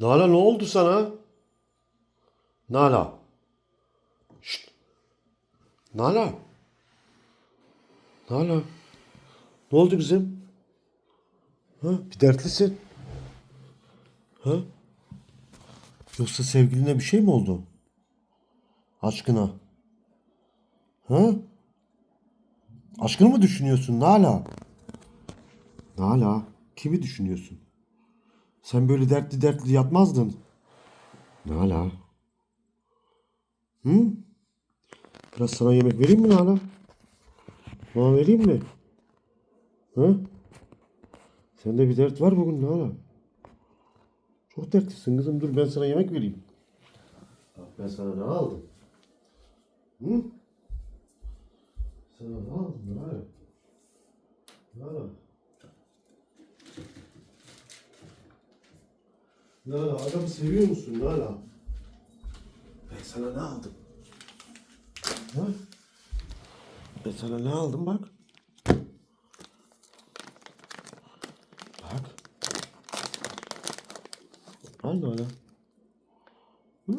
Nala ne oldu sana? Nala. Şşt. Nala. Nala. Ne oldu kızım? Ha? Bir dertlisin. Ha? Yoksa sevgiline bir şey mi oldu? Aşkına. Ha? Aşkını mı düşünüyorsun Nala? Nala, kimi düşünüyorsun? Sen böyle dertli dertli yatmazdın. Nala. Hı? Biraz sana yemek vereyim mi Nala? Bana vereyim mi? Hı? Sende bir dert var bugün Nala. Çok dertlisin kızım. Dur ben sana yemek vereyim. Bak ben sana ne aldım? Hı? Sana ne aldım Nala? Nala. Nala adamı seviyor musun Nala? Ben sana ne aldım? Ha? Ben sana ne aldım bak. Bak. Al Nala. Hı?